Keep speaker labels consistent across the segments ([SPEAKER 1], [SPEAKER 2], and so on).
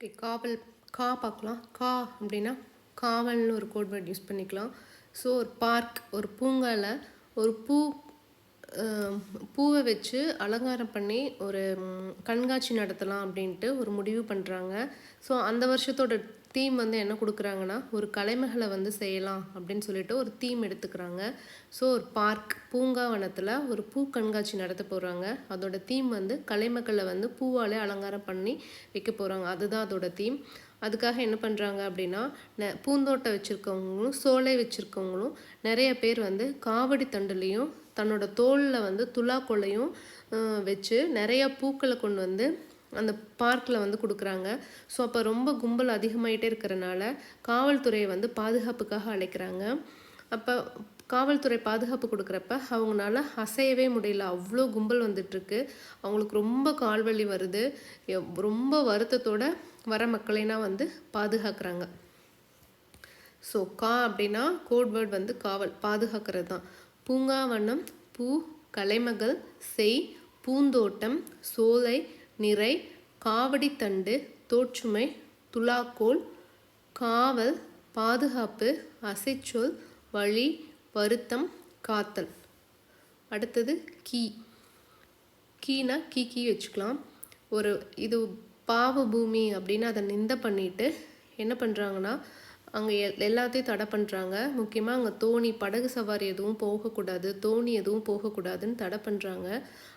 [SPEAKER 1] Okay காவல் கா பார்க்கலாம். கா அப்படின்னா காவல்னு ஒரு கோட் வேர்ட் யூஸ் பண்ணிக்கலாம். ஸோ ஒரு பார்க் ஒரு பூங்காவில் ஒரு பூ பூவை வச்சு அலங்காரம் பண்ணி ஒரு கண்காட்சி நடத்தலாம் அப்படின்ட்டு ஒரு முடிவு பண்ணுறாங்க ஸோ அந்த வருஷத்தோட தீம் வந்து என்ன கொடுக்குறாங்கன்னா ஒரு கலைமகளை வந்து செய்யலாம் அப்படின்னு சொல்லிட்டு ஒரு தீம் எடுத்துக்கிறாங்க. ஸோ ஒரு பார்க் பூங்காவனத்தில் ஒரு பூ கண்காட்சி நடத்த போகிறாங்க அதோட தீம் வந்து கலைமக்களை வந்து பூவாலே அலங்காரம் பண்ணி வைக்க போகிறாங்க அதுதான் அதோட தீம் அதுக்காக என்ன பண்ணுறாங்க அப்படின்னா நெ பூந்தோட்டம் வச்சுருக்கவங்களும் சோலை வச்சுருக்கவங்களும் நிறைய பேர் வந்து காவடி தண்டுலேயும் தன்னோட தோளில் வந்து துலாக்கொலையும் அஹ், வச்சு நிறைய பூக்களை கொண்டு வந்து அந்த பார்க்கில் வந்து கொடுக்குறாங்க. ஸோ அப்போ ரொம்ப கும்பல் அதிகமாயிட்டே இருக்கிறனால காவல்துறையை வந்து பாதுகாப்புக்காக அழைக்கிறாங்க. அப்போ காவல்துறை பாதுகாப்பு கொடுக்குறப்ப அவங்களால அசையவே முடியல. அவ்வளோ கும்பல் வந்துட்டுருக்கு. அவங்களுக்கு ரொம்ப கால்வலி வருது. ரொம்ப வருத்தத்தோட வர மக்களைனா வந்து பாதுகாக்கிறாங்க. ஸோ கா அப்படின்னா கோட் வேர்ட் வந்து காவல் பாதுகாக்கிறது தான். பூங்காவனம் பூ கலைமகள் செய் பூந்தோட்டம் சோலை நிறை காவடித்தண்டு தோற்றுமை துலாக்கோல் காவல் பாதுகாப்பு அசைச்சொல் வழி வருத்தம் காத்தல். அடுத்தது கீ. கீனா கீ கீ வச்சுக்கலாம். ஒரு இது பாவ பூமி அப்படின்னு அதை நிந்த பண்ணிட்டு என்ன பண்ணுறாங்கன்னா அங்கே எல்லாத்தையும் தடை பண்ணுறாங்க முக்கியமாக அங்கே தோணி படகு சவாரி எதுவும் போகக்கூடாது தோணி எதுவும் போகக்கூடாதுன்னு தடை பண்ணுறாங்க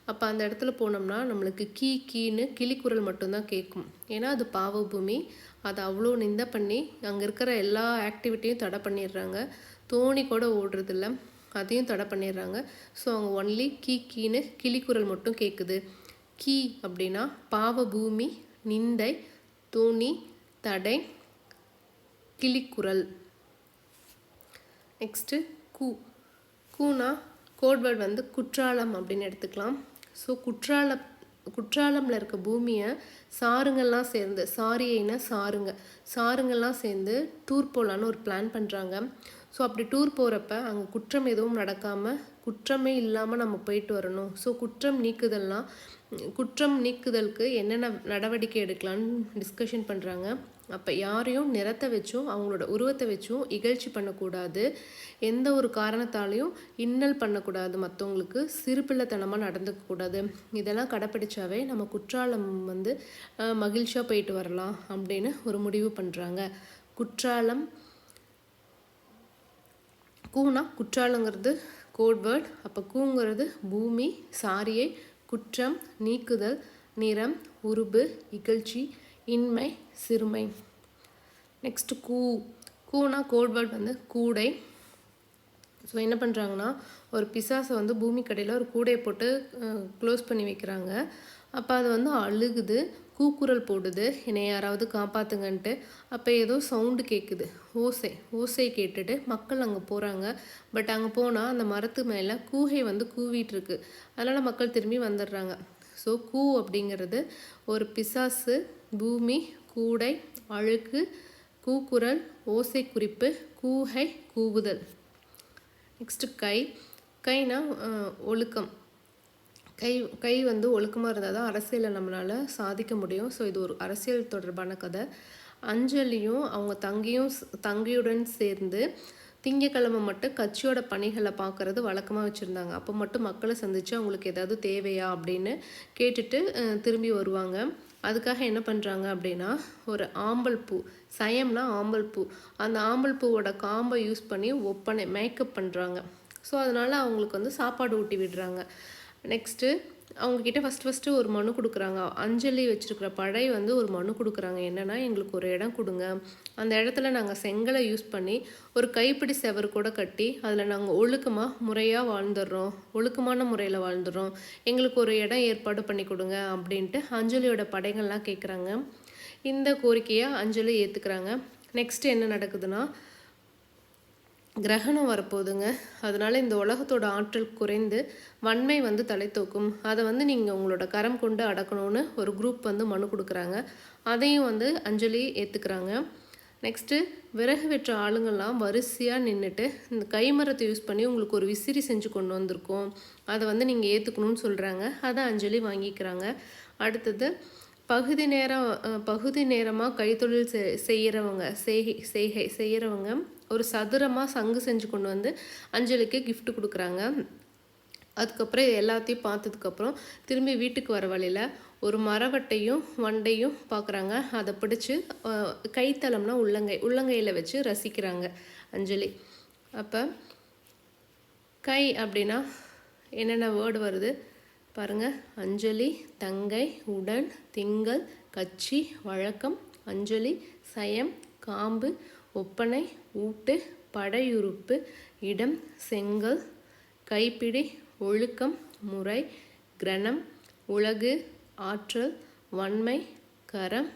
[SPEAKER 1] அப்போ அந்த இடத்துல போனோம்னா நம்மளுக்கு கீ கீன்னு கிளிக்குரல் மட்டும்தான் கேட்கும் ஏன்னா அது பாவபூமி. அதை அவ்வளோ நிந்த பண்ணி அங்கே இருக்கிற எல்லா ஆக்டிவிட்டியும் தடை பண்ணிடுறாங்க. தோணி கூட ஓடுறதில்ல. அதையும் தடை பண்ணிடுறாங்க. ஸோ அவங்க ஒன்லி கீ கீன்னு கிளிக்குரல் மட்டும் கேட்குது கீ அப்படின்னா பாவபூமி நிந்தை தோணி தடை கிளிக்குரல் நெக்ஸ்ட்டு கூ. கூனா கோட்வேர்ட் வந்து குற்றாலம் அப்படின்னு எடுத்துக்கலாம். ஸோ குற்றாலம் குற்றாலமில் இருக்க பூமியை சாருங்கள்லாம் சேர்ந்து சாரியைனா சாருங்க சாருங்கள்லாம் சேர்ந்து டூர் போகலான்னு ஒரு பிளான் பண்ணுறாங்க ஸோ அப்படி டூர் போகிறப்ப அங்கே குற்றம் எதுவும் நடக்காமல் குற்றமே இல்லாமல் நம்ம போயிட்டு வரணும். ஸோ குற்றம் நீக்குதல்லாம் குற்றம் நீக்குதலுக்கு என்னென்ன நடவடிக்கை எடுக்கலான்னு டிஸ்கஷன் பண்ணுறாங்க அப்போ யாரையும் நிறத்தை வச்சும் அவங்களோட உருவத்தை வச்சும் இகழ்ச்சி பண்ணக்கூடாது. எந்த ஒரு காரணத்தாலையும் இன்னல் பண்ணக்கூடாது மற்றவங்களுக்கு சிறுபிள்ளைத்தனமாக நடந்துக்கக்கூடாது. இதெல்லாம் கடைப்பிடிச்சாவே நம்ம குற்றாலம் வந்து மகிழ்ச்சியாக போயிட்டு வரலாம் அப்படின்னு ஒரு முடிவு பண்ணுறாங்க குற்றாலம் கூனா குற்றாலங்கிறது கோட் வேர்ட் அப்போ கூங்கிறது பூமி சாரியை குற்றம் நீக்குதல் நிறம் உருபு இகழ்ச்சி இன்மை சிறுமை. நெக்ஸ்ட் கூ. கூனா கோட் வந்து கூடை. ஸோ என்ன பண்ணுறாங்கன்னா ஒரு பிசாசை வந்து பூமி கடையில் ஒரு கூடையை போட்டு க்ளோஸ் பண்ணி வைக்கிறாங்க. அப்போ அது வந்து அழுகுது கூக்குரல் போடுது. என்னை யாராவது காப்பாத்துங்கன்ட்டு. அப்போ ஏதோ சவுண்டு கேட்குது ஓசை. ஓசை கேட்டுட்டு மக்கள் அங்கே போகிறாங்க பட் அங்கே போனால் அந்த மரத்து மேலே கூகை வந்து கூவிட்டுருக்கு. அதனால் மக்கள் திரும்பி வந்துடுறாங்க. ஸோ கூ அப்படிங்கிறது ஒரு பிசாசு பூமி கூடை அழுக்கு கூக்குரல் ஓசை குறிப்பு கூகை கூவுதல். நெக்ஸ்ட்டு கை. கைனா ஒழுக்கம். கை கை வந்து ஒழுக்கமாக இருந்தால் தான் அரசியலில் நம்மளால் சாதிக்க முடியும். ஸோ இது ஒரு அரசியல் தொடர்பான கதை. அஞ்சலியும் அவங்க தங்கியும் தங்கியுடன் சேர்ந்து திங்கக்கிழமை மட்டும் கட்சியோட பணிகளை பார்க்குறது வழக்கமாக வச்சுருந்தாங்க. அப்போ மட்டும் மக்களை சந்தித்து அவங்களுக்கு ஏதாவது தேவையா அப்படின்னு கேட்டுட்டு திரும்பி வருவாங்க. அதுக்காக என்ன பண்ணுறாங்க அப்படின்னா ஒரு ஆம்பல் பூ சயம்னா ஆம்பல் பூ. அந்த ஆம்பல் பூவோட காம்பை யூஸ் பண்ணி ஒப்பனை மேக்கப் பண்ணுறாங்க ஸோ அதனால் அவங்களுக்கு வந்து சாப்பாடு ஊட்டி விடுறாங்க. நெக்ஸ்ட்டு அவங்கக்கிட்ட ஃபஸ்ட் ஃபஸ்ட்டு ஒரு மனு கொடுக்குறாங்க. அஞ்சலி வச்சுருக்கிற படை வந்து ஒரு மனு கொடுக்குறாங்க. என்னென்னா எங்களுக்கு ஒரு இடம் கொடுங்க. அந்த இடத்துல நாங்கள் செங்கலை யூஸ் பண்ணி ஒரு கைப்பிடி செவர் கூட கட்டி அதில் நாங்கள் ஒழுக்கமாக முறையாக வாழ்ந்துடுறோம். ஒழுக்கமான முறையில் வாழ்ந்துடுறோம். எங்களுக்கு ஒரு இடம் ஏற்பாடு பண்ணி கொடுங்க அப்படின்ட்டு அஞ்சலியோட படைகள்லாம் கேட்குறாங்க இந்த கோரிக்கையை அஞ்சலி ஏற்றுக்கிறாங்க நெக்ஸ்ட் என்ன நடக்குதுன்னா கிரகணம் வரப்போகுதுங்க. அதனால் இந்த உலகத்தோட ஆற்றல் குறைந்து வன்மை வந்து தலை தூக்கும். அதை வந்து நீங்கள் உங்களோட கரம் கொண்டு அடக்கணும்னு ஒரு குரூப் வந்து மனு கொடுக்குறாங்க. அதையும் வந்து அஞ்சலி ஏற்றுக்கிறாங்க நெக்ஸ்ட்டு விறகு வெற்ற ஆளுங்கள்லாம் வரிசையாக நின்றுட்டு இந்த கைமரத்தை யூஸ் பண்ணி உங்களுக்கு ஒரு விசிறி செஞ்சு கொண்டு வந்திருக்கோம். அதை வந்து நீங்கள் ஏற்றுக்கணும்னு சொல்கிறாங்க அதை அஞ்சலி வாங்கிக்கிறாங்க. அடுத்தது பகுதி நேரம் பகுதி நேரமாக கைத்தொழில் செய்கிறவங்க செய்கை செய்கை செய்கிறவங்க ஒரு சதுரமாக சங்கு செஞ்சு கொண்டு வந்து அஞ்சலிக்கு கிஃப்ட் கொடுக்குறாங்க. அதுக்கப்புறம் எல்லாத்தையும் பார்த்ததுக்கப்புறம் திரும்பி வீட்டுக்கு வர வழியில் ஒரு மரவட்டையும் வண்டையும் பார்க்குறாங்க அதை பிடிச்சி கைத்தளம்னா உள்ளங்கை உள்ளங்கையில் வச்சு ரசிக்கிறாங்க அஞ்சலி. அப்போ கை அப்படின்னா என்னென்ன வேர்டு வருது? பாருங்க. அஞ்சலி தங்கை உடன் திங்கள் கச்சி வழக்கம் அஞ்சலி சயம் காம்பு ஒப்பனை ஊட்டு படையுறுப்பு இடம் செங்கல் கைப்பிடி ஒழுக்கம் முறை கிரணம் உலகு ஆற்றல் வன்மை கரம்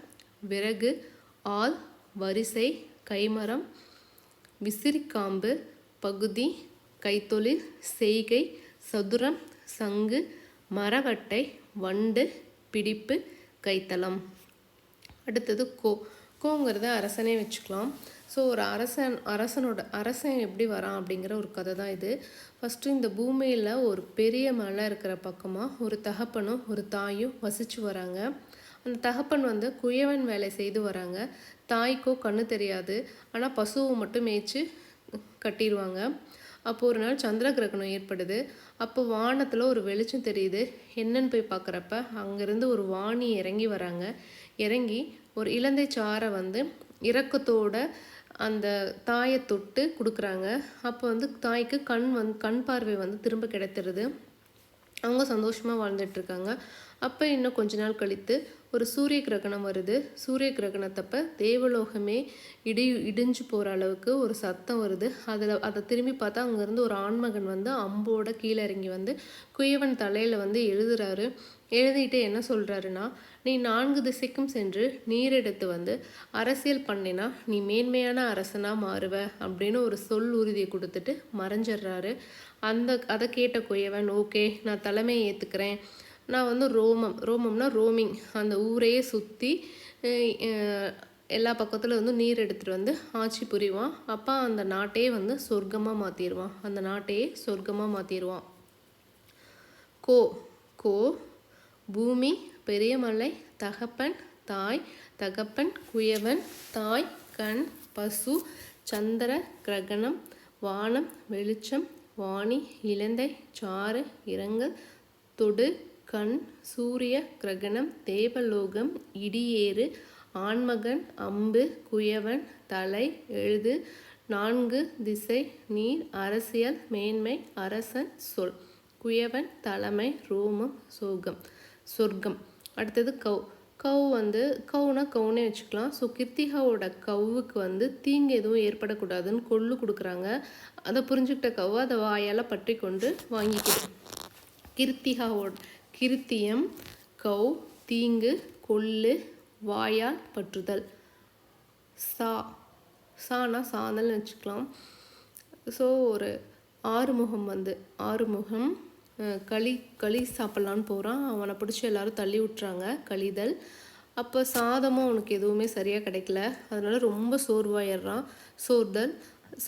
[SPEAKER 1] விறகு ஆள் வரிசை கைமரம் விசிறிக்காம்பு பகுதி கைத்தொழில் செய்கை சதுரம் சங்கு மரவட்டை வண்டு பிடிப்பு கைத்தளம். அடுத்தது கோ. கோங்கிறத அரசனே வச்சுக்கலாம். ஸோ ஒரு அரசன் அரசனோட அரசன் எப்படி வரான் அப்படிங்கிற ஒரு கதை தான் இது. ஃபஸ்ட்டு இந்த பூமியில் ஒரு பெரிய மலை இருக்கிற பக்கமாக ஒரு தகப்பனும் ஒரு தாயும் வசித்து வராங்க. அந்த தகப்பன் வந்து குயவன் வேலை செய்து வராங்க. தாய்க்கோ கண்ணு தெரியாது. ஆனால் பசுவை மட்டும் மேய்ச்சி கட்டிடுவாங்க. அப்போ ஒரு நாள் சந்திர கிரகணம் ஏற்படுது. அப்போ வானத்தில் ஒரு வெளிச்சம் தெரியுது. என்னன்னு போய் பார்க்குறப்ப அங்கேருந்து ஒரு வாணி இறங்கி வராங்க. இறங்கி ஒரு இலந்தை சாரை வந்து இறக்கத்தோட அந்த தாயை தொட்டு கொடுக்குறாங்க. அப்போ வந்து தாய்க்கு கண் வந் கண் பார்வை வந்து திரும்ப கிடைத்துருது. அவங்க சந்தோஷமாக வாழ்ந்துட்டு இருக்காங்க அப்போ இன்னும் கொஞ்ச நாள் கழித்து ஒரு சூரிய கிரகணம் வருது. சூரிய கிரகணத்தப்ப தேவலோகமே இடி இடிஞ்சு போகிற அளவுக்கு ஒரு சத்தம் வருது. அதில் அதை திரும்பி பார்த்தா அங்கேருந்து ஒரு ஆண்மகன் வந்து அம்போட கீழே இறங்கி வந்து குயவன் தலையில் வந்து எழுதுறாரு. எழுதிட்டு என்ன சொல்கிறாருன்னா நீ நான்கு திசைக்கும் சென்று நீர் எடுத்து வந்து அரசியல் பண்ணினா நீ மேன்மையான அரசனாக மாறுவ அப்படின்னு ஒரு சொல் உறுதியை கொடுத்துட்டு மறைஞ்சிடுறாரு. அந்த அதை கேட்ட குயவன் ஓகே நான் தலைமையை ஏற்றுக்கிறேன் நான் வந்து ரோமம் ரோமம்னா ரோமிங். அந்த ஊரையே சுற்றி எல்லா பக்கத்தில் வந்து நீர் எடுத்துகிட்டு வந்து ஆட்சி புரிவான். அப்போ அந்த நாட்டையே வந்து சொர்க்கமாக மாற்றிடுவான் அந்த நாட்டையே சொர்க்கமாக மாற்றிடுவான் கோ கோ பூமி பெரியமலை தகப்பன் தாய் தகப்பன் குயவன் தாய் கண் பசு சந்திர கிரகணம் வானம் வெளிச்சம் வாணி இலந்தை சாறு இரங்கல் தொடு கண் சூரிய கிரகணம் தேவலோகம் இடியேறு ஆண்மகன் அம்பு குயவன் தலை எழுது நான்கு திசை நீர் அரசியல் மேன்மை அரசன் சொல் குயவன் தலைமை ரோமம் சோகம். சொர்க்கம். அடுத்தது கவ் கவ் வந்து கவுனா கவுனே வச்சுக்கலாம். ஸோ கிருத்திகாவோட கவுவுக்கு வந்து தீங்கு எதுவும் ஏற்படக்கூடாதுன்னு கொள்ளு கொடுக்குறாங்க. அதை புரிஞ்சுக்கிட்ட கவ்வு அதை வாயால் பற்றி கொண்டு வாங்கிக்கிது கிருத்திகாவோட கிருத்தியம் கவ் தீங்கு கொள்ளு வாயால் பற்றுதல். சா. சானா சாதல்னு வச்சுக்கலாம். ஸோ ஒரு ஆறுமுகம் வந்து ஆறுமுகம் களி களி சாப்பிட்லான்னு போகிறான் அவனை பிடிச்சி எல்லோரும் தள்ளி விட்டுறாங்க கழிதல் அப்போ சாதமும் அவனுக்கு எதுவுமே சரியாக கிடைக்கல. அதனால் ரொம்ப சோர்வாயிடுறான். சோர்தல்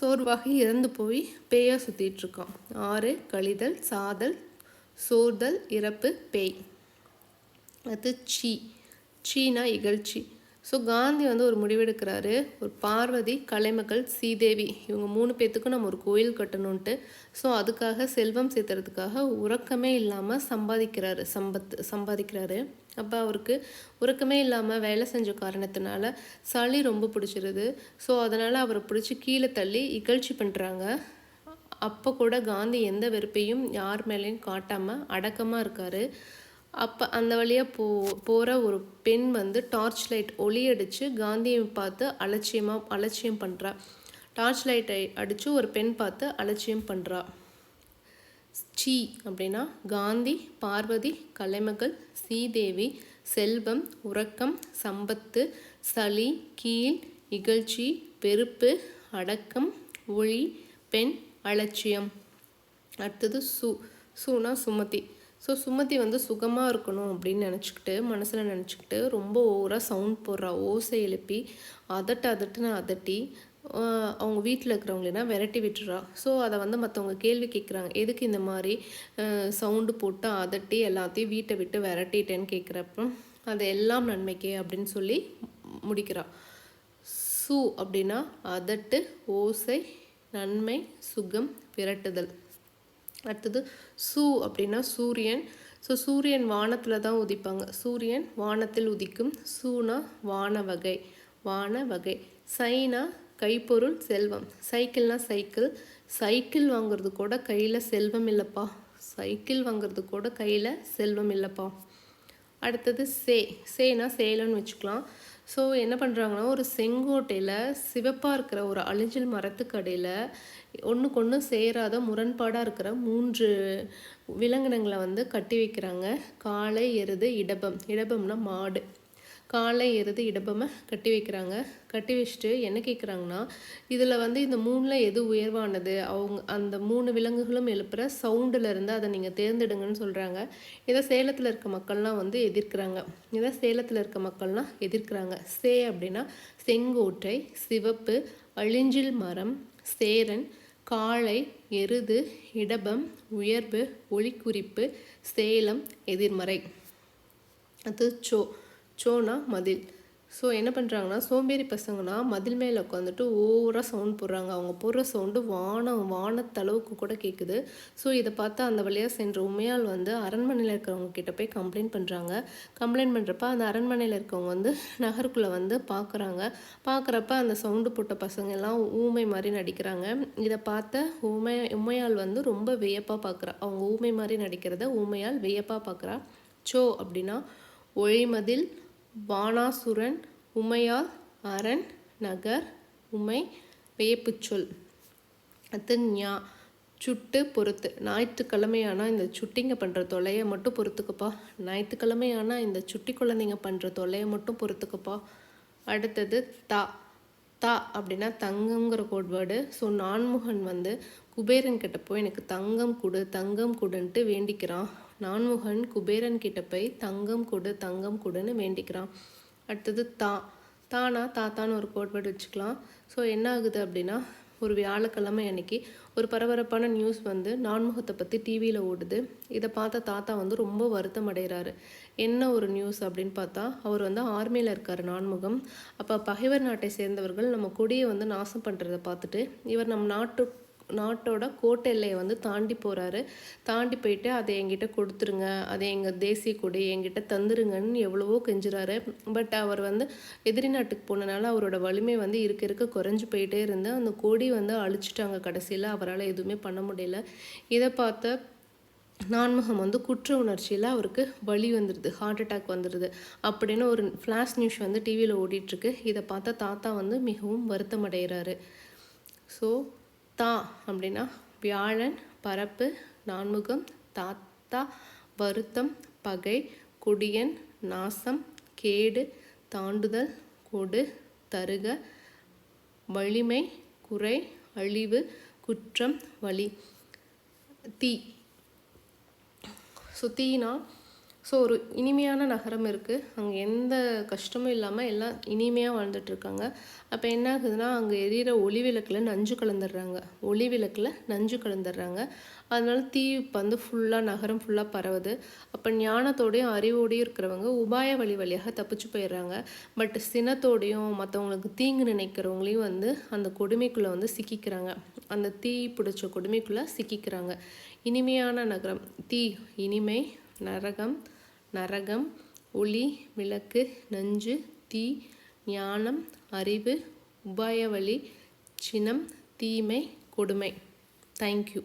[SPEAKER 1] சோர்வாகி இறந்து போய் பேயாக சுற்றிட்டு இருக்கான். ஆறு கழிதல் சாதல் சோர்தல் இறப்பு பேய். அது சீ. சீனா இகழ்ச்சி. ஸோ காந்தி வந்து ஒரு முடிவெடுக்கிறாரு. ஒரு பார்வதி கலைமகள் சீதேவி இவங்க மூணு பேர்த்துக்கும் நம்ம ஒரு கோயில் கட்டணுன்ட்டு ஸோ அதுக்காக செல்வம் சேர்த்துறதுக்காக உறக்கமே இல்லாமல் சம்பாதிக்கிறாரு. சம்பத் சம்பாதிக்கிறாரு. அப்போ அவருக்கு உறக்கமே இல்லாமல் வேலை செஞ்ச காரணத்தினால சளி ரொம்ப பிடிச்சிருது. ஸோ அதனால் அவரை பிடிச்சி கீழே தள்ளி இகழ்ச்சி பண்ணுறாங்க அப்போ கூட காந்தி எந்த வெறுப்பையும் யார் மேலேயும் காட்டாமல் அடக்கமாக இருக்காரு. அப்போ அந்த வழியாக போ போகிற ஒரு பெண் வந்து டார்ச் லைட் ஒளி அடித்து காந்தியை பார்த்து அலட்சியமாக அலட்சியம் பண்ணுறா டார்ச் லைட்டை அடித்து ஒரு பெண் பார்த்து அலட்சியம் பண்ணுறா சி அப்படின்னா காந்தி பார்வதி கலைமகள் ஸ்ரீதேவி செல்வம் உறக்கம் சம்பத்து சளி கீழ் இகழ்ச்சி வெறுப்பு அடக்கம் ஒளி பெண் அலட்சியம். அடுத்தது சு சுனா சுமதி. ஸோ சுமதி வந்து சுகமாக இருக்கணும் அப்படின்னு நினச்சிக்கிட்டு மனசில் நினச்சிக்கிட்டு ரொம்ப ஓவராக சவுண்ட் போடுறா. ஓசை எழுப்பி அதட்டு அதட்டுன்னு அதட்டி அவங்க வீட்டில் இருக்கிறவங்களா விரட்டி விட்டுறா. ஸோ அதை வந்து மற்றவங்க கேள்வி கேட்குறாங்க எதுக்கு இந்த மாதிரி சவுண்டு போட்டு அதட்டி எல்லாத்தையும் வீட்டை விட்டு விரட்டிட்டேன்னு கேட்குறப்ப அது எல்லாம் நன்மைக்கே அப்படின்னு சொல்லி முடிக்கிறா. சு அப்படின்னா அதட்டு ஓசை நன்மை சுகம் விரட்டுதல். அடுத்தது சு அப்படின்னா சூரியன். ஸோ சூரியன் வானத்தில் தான் உதிப்பாங்க. சூரியன் வானத்தில் உதிக்கும். சூனா வான வகை. வான வகை. சைனா கைப்பொருள் செல்வம். சைக்கிள்னா சைக்கிள். சைக்கிள் வாங்குறது கூட கையில் செல்வம் இல்லைப்பா. சைக்கிள் வாங்குறது கூட கையில் செல்வம் இல்லைப்பா. அடுத்தது சே. சேனா சேலம்னு வச்சுக்கலாம். ஸோ என்ன பண்ணுறாங்கன்னா ஒரு செங்கோட்டையில் சிவப்பாக இருக்கிற ஒரு அழிஞ்சல் மரத்துக்கடையில் ஒன்றுக்கு ஒன்று சேராத முரண்பாடாக இருக்கிற மூன்று விலங்கினங்களை வந்து கட்டி வைக்கிறாங்க. காளை எருது இடபம். இடபம்னா மாடு. காலை எருது இடபமை கட்டி வைக்கிறாங்க. கட்டி வச்சுட்டு என்ன கேட்குறாங்கன்னா இதில் வந்து இந்த மூணில் எது உயர்வானது? அவங்க அந்த மூணு விலங்குகளும் எழுப்புகிற சவுண்டில் இருந்து அதை நீங்கள் தேர்ந்தெடுங்கன்னு சொல்கிறாங்க இதை சேலத்தில் இருக்க மக்கள்லாம் வந்து எதிர்க்கிறாங்க. இதை சேலத்தில் இருக்க மக்கள்லாம் எதிர்க்கிறாங்க. சே அப்படின்னா செங்கோட்டை சிவப்பு அழிஞ்சில் மரம் சேரன் காளை எருது இடபம் உயர்வு ஒளிக்குறிப்பு சேலம் எதிர்மறை. அது சோ சோனா மதில். ஸோ என்ன பண்ணுறாங்கன்னா சோம்பேறி பசங்கன்னா மதில் மேலே உட்காந்துட்டு ஓவராக சவுண்ட் போடுறாங்க. அவங்க போடுற சவுண்டு வானம் வானத்தளவுக்கு கூட கேட்குது ஸோ இதை பார்த்து அந்த வழியாக சென்ற உமையால் வந்து அரண்மனையில் இருக்கிறவங்க கிட்ட போய் கம்ப்ளைண்ட் பண்ணுறாங்க கம்ப்ளைண்ட் பண்ணுறப்ப அந்த அரண்மனையில் இருக்கவங்க வந்து நகருக்குள்ளே வந்து பார்க்குறாங்க பார்க்குறப்ப அந்த சவுண்டு போட்ட பசங்க எல்லாம் ஊமை மாதிரி நடிக்கிறாங்க. இதை பார்த்த ஊமை உண்மையால் வந்து ரொம்ப வியப்பாக பார்க்குறா அவங்க ஊமை மாதிரி நடிக்கிறத ஊமையால் வியப்பாக பார்க்குறா சோ அப்படின்னா ஒழிமதில் பானாசுரன் உமையால் அரண் நகர் உமை வேப்புச்சொல் அடுத்து ஞா சுட்டு பொறுத்து. ஞாயிற்றுக்கிழமையானால் இந்த சுட்டிங்க பண்ணுற தொலையை மட்டும் பொறுத்துக்குப்பா. ஞாயிற்றுக்கிழமையானால் இந்த சுட்டி குழந்தைங்க பண்ணுற தொலையை மட்டும் பொறுத்துக்கப்பா. அடுத்தது தா தா அப்படின்னா தங்கங்கிற கோட்பாடு ஸோ நான்முகன் வந்து குபேரன் கிட்ட போய் எனக்கு தங்கம் கொடு தங்கம் கொடுன்ட்டு வேண்டிக்கிறான். நான்முகன் குபேரன் கிட்ட போய் தங்கம் கொடு தங்கம் கொடுன்னு வேண்டிக்கிறான். அடுத்தது தா. தானா தாத்தான்னு ஒரு கோட்வேர்டு வச்சுக்கலாம். ஸோ என்ன ஆகுது அப்படின்னா ஒரு வியாழக்கிழமை அன்னைக்கு ஒரு பரபரப்பான நியூஸ் வந்து நான்முகத்தை பற்றி டிவியில் ஓடுது. இதை பார்த்த தாத்தா வந்து ரொம்ப வருத்தம் அடைகிறாரு. என்ன ஒரு நியூஸ் அப்படின்னு பார்த்தா அவர் வந்து ஆர்மியில் இருக்கார் நான்முகம். அப்போ பகைவர் நாட்டை சேர்ந்தவர்கள் நம்ம கொடியை வந்து நாசம் பண்ணுறதை பார்த்துட்டு இவர் நம் நாட்டு நாட்டோட கோட்டை எல்லையை வந்து தாண்டி போகிறாரு தாண்டி போயிட்டு அதை என்கிட்ட கொடுத்துருங்க. அதை எங்கள் தேசிய கொடி என்கிட்ட தந்துருங்கன்னு எவ்வளவோ கெஞ்சுறாரு. பட் அவர் வந்து எதிரி நாட்டுக்கு போனனால அவரோட வலிமை வந்து இருக்க இருக்க குறைஞ்சி போயிட்டே இருந்து அந்த கொடி வந்து அழிச்சிட்டாங்க கடைசியில். அவரால் எதுவுமே பண்ண முடியல. இதை பார்த்த நான்முகம் வந்து குற்ற உணர்ச்சியில் அவருக்கு வலி வந்துடுது ஹார்ட் அட்டாக் வந்துடுது அப்படின்னு ஒரு ஃப்ளாஷ் நியூஸ் வந்து டிவியில் ஓடிட்டுருக்கு இதை பார்த்தா தாத்தா வந்து மிகவும் வருத்தம் அடைகிறாரு ஸோ தா அப்படின்னா வியாழன் பரப்பு நான்முகம் தாத்தா வருத்தம் பகை கொடியன் நாசம் கேடு தாண்டுதல் கொடு தருக வலிமை குறை அழிவு குற்றம் வலி தீ. ஸோ தீனா ஸோ ஒரு இனிமையான நகரம் இருக்குது அங்கே எந்த கஷ்டமும் இல்லாமல் எல்லாம் இனிமையாக வாழ்ந்துட்டுருக்காங்க. அப்போ என்ன ஆகுதுன்னா அங்கே எரியிற ஒளி விளக்கில் நஞ்சு கலந்துடுறாங்க. ஒளி விளக்கில் நஞ்சு கலந்துடுறாங்க. அதனால தீ வந்து ஃபுல்லாக நகரம் ஃபுல்லாக பரவுது. அப்போ ஞானத்தோடையும் அறிவோடையும் இருக்கிறவங்க உபாய வழி வழியாக தப்பிச்சு போயிடுறாங்க. பட் சினத்தோடையும் மற்றவங்களுக்கு தீங்கு நினைக்கிறவங்களையும் வந்து அந்த கொடுமைக்குள்ளே வந்து சிக்கிக்கிறாங்க. அந்த தீ பிடிச்ச கொடுமைக்குள்ளே சிக்கிக்கிறாங்க. இனிமையான நகரம். தீ இனிமை நரகம் நரகம் ஒளி விளக்கு நஞ்சு தீ ஞானம் அறிவு உபாயவழி சினம் தீமை கொடுமை. தேங்க்யூ